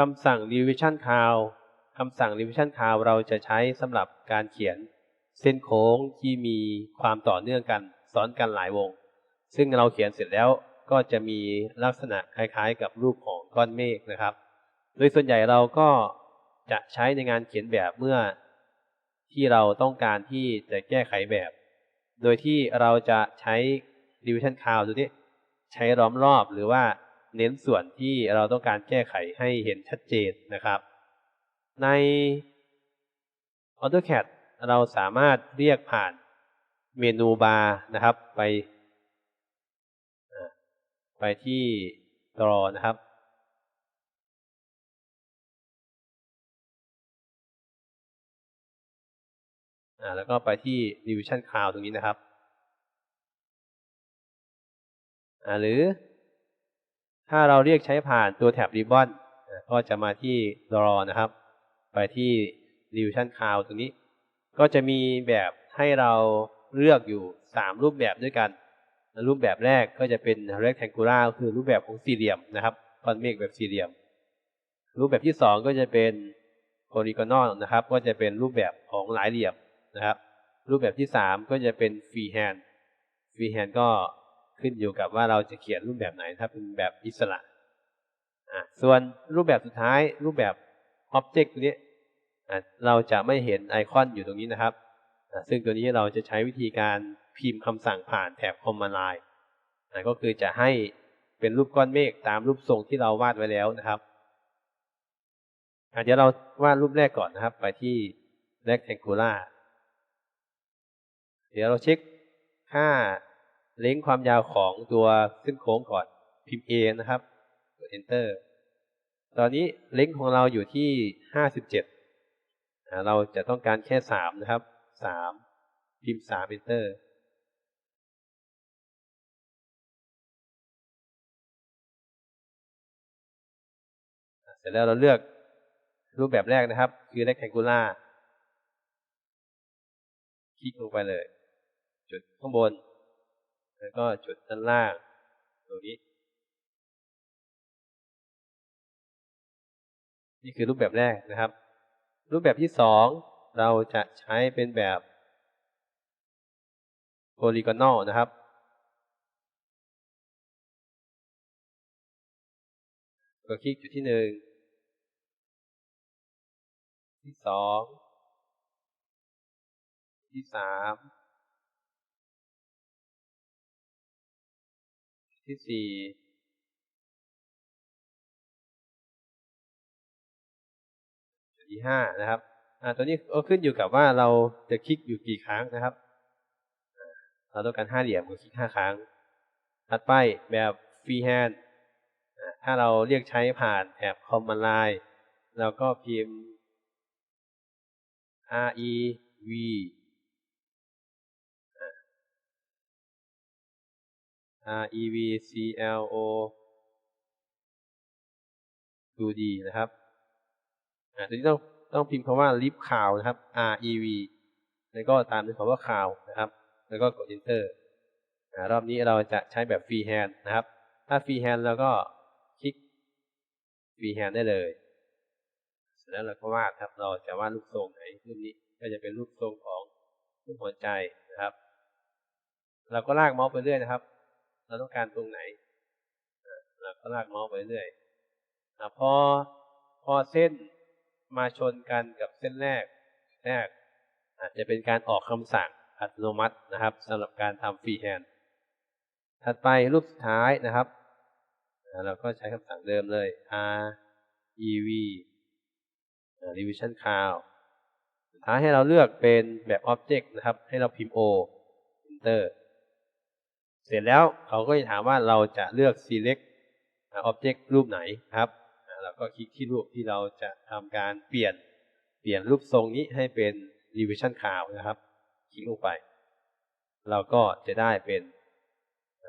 คำสั่ง revision count คำสั่ง revision count เราจะใช้สำหรับการเขียน เส้นโค้งที่มีความต่อเนื่องกัน ซ้อนกันหลายวง ซึ่งเราเขียนเสร็จแล้วก็จะมีลักษณะคล้ายๆ กับรูปของก้อนเมฆนะครับ โดยส่วนใหญ่เราก็จะใช้ในงานเขียนแบบเมื่อ ที่เราต้องการที่จะแก้ไขแบบ โดยที่เราจะใช้ division count ตัวนี้ใช้ล้อมรอบหรือว่า เน้นส่วนที่เราต้องการแก้ไขให้เห็นชัดเจนนะครับ ใน AutoCAD เราสามารถเรียกผ่านเมนูบาร์นะครับไป ไปที่ Draw นะครับแล้วก็ไปที่ Division Count ตรงนี้นะครับหรือ ถ้าเราเรียกใช้ผ่านตัวแท็บ Ribbon ก็จะมาที่ Draw นะครับ ไปที่ Division Count ตรงนี้ ก็จะมีแบบให้เราเลือกอยู่ 3 รูปแบบด้วยกัน รูปแบบแรกก็จะเป็น rectangular คือรูปแบบของสี่เหลี่ยมนะครับก้อนเมฆแบบสี่เหลี่ยม รูปแบบที่ 2 ก็จะเป็น polygonal นะครับ ก็จะเป็นรูปแบบของหลายเหลี่ยมนะครับ รูปแบบที่ 3 ก็จะเป็น freehand freehand ก็ ขึ้นอยู่กับว่าเราจะเขียนรูปแบบไหน ถ้าเป็นแบบอิสระส่วนรูปแบบสุดท้ายรูปแบบ object ตัวนี้เราจะไม่เห็นไอคอนอยู่ตรงนี้นะครับ ซึ่งตัวนี้เราจะใช้วิธีการพิมพ์คำสั่งผ่านแถบ command line ก็คือจะให้เป็นรูปก้อนเมฆตามรูปทรงที่เราวาดไว้แล้วนะครับเดี๋ยวเราวาดรูปแรกก่อนนะครับ ไปที่ rectangular เดี๋ยวเราเช็คค่า เล้งความยาวของตัวเส้นโค้งก่อนพิมพ์ A นะครับกด enter ตอนนี้เล้งของเราอยู่ที่ห้าสิบเจ็ดเราจะต้องการแค่สามนะครับสามพิมพ์สาม enter เสร็จแล้วเราเลือกรูปแบบแรกนะครับ คือ rectangular คลิกลงไปเลย จุดข้างบน แล้วก็จุดด้านล่างตรงนี้ นี่คือรูปแบบแรกนะครับ รูปแบบที่สองเราจะใช้เป็นแบบ polygonal นะครับ ก็คลิกจุดที่หนึ่งที่สองที่สาม ที่สี่ที่ห้านะครับอ่าตัวนี้ก็ขึ้นอยู่กับว่าเราจะคลิกอยู่กี่ครั้งนะครับ เราต้องการห้าเหลี่ยมก็คลิกห้าครั้งถัดไปแบบ freehand ถ้าเราเรียกใช้ผ่านแถบ command line เราก็พิมพ์ r e v r e v c l o ดูดีนะครับอ่าทีนี้ต้องต้องพิมพ์คำว่า lip ข่าวนะครับ r e v แล้วก็ตามด้วยคำว่าข่าวนะครับ แล้วก็กด enter อ่ารอบนี้เราจะใช้แบบ freehand นะครับ ถ้า freehand แล้วก็คลิก freehand ได้เลยเสร็จแล้วเราก็วาดครับ เราจะวาดรูปทรงไหนรูปนี้ก็จะเป็นรูปทรงของรูปหัวใจนะครับ เราก็ลากเมาส์ไปเรื่อยนะครับ เราต้องการตรงไหนเราก็ลากเมาส์ไปเรื่อยอพอพอเส้นมาชนกันกับเส้นแรกแรกอาจจะเป็นการออกคำสั่งอัตโนมัตินะครับสำหรับการทำฟรีแฮนด์ถัดไปรูปสุดท้ายนะครับ เราก็ใช้คำสั่งเดิมเลย r e v revision count สุดท้ายให้เราเลือกเป็นแบบ object นะครับ ให้เราพิมพ์ o enter เสร็จแล้วเขาก็จะถามว่าเราจะเลือก select object รูปไหนครับเราก็คลิกที่รูปที่เราจะทำการเปลี่ยนเปลี่ยนรูปทรงนี้ให้เป็น revision count นะครับ คลิกลงไป เราก็จะได้เป็น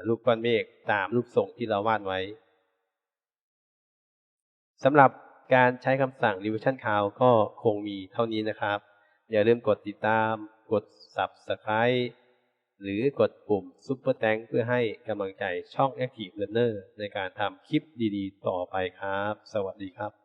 รูปก้อนเมฆตามรูปทรงที่เราวาดไว้สำหรับการใช้คำสั่ง revision count ก็คงมีเท่านี้นะครับ อย่าลืมกดติดตาม กด subscribe หรือกดปุ่มซ u เปอร์แตงเพื่อให้กำลังใจช่อง Active Learner ในการทำคลิปดีๆ ต่อไปครับ สวัสดีครับ